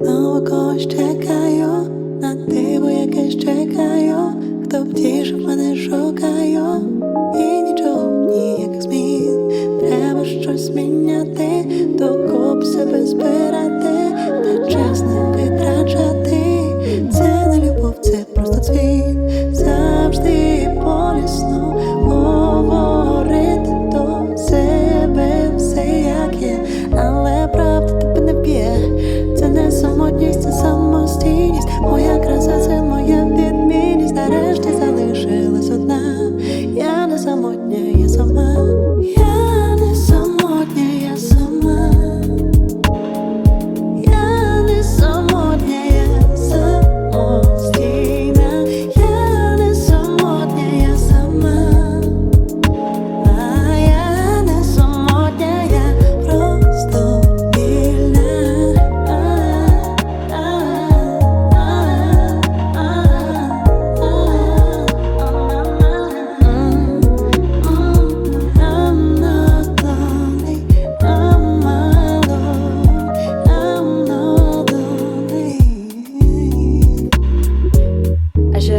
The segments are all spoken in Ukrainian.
ось чекаю, на диво якесь чекаю, хто втішив мене шукаю, і нічого ніяких змін. Треба щось міняти, докоп себе збирати, та час не витрачати. Це не любов, це просто цвіт. Завжди болісно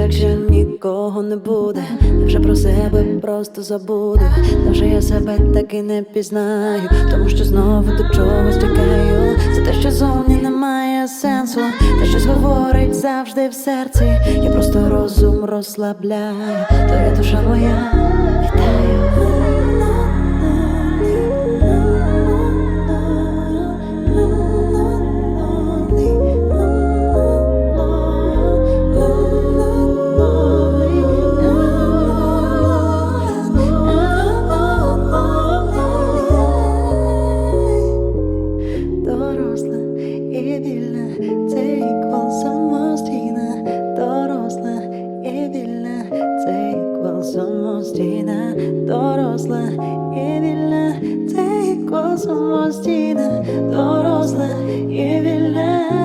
Якщо нікого не буде, невже про себе просто забуду, вже я себе так і не пізнаю, тому що знову до чогось чекаю, за те, що зовні немає сенсу, те, що говорить завжди в серці, я просто розум розслабляю, твоя душа моя самостійна, доросла і вільна, ти самостійна, доросла і вільна.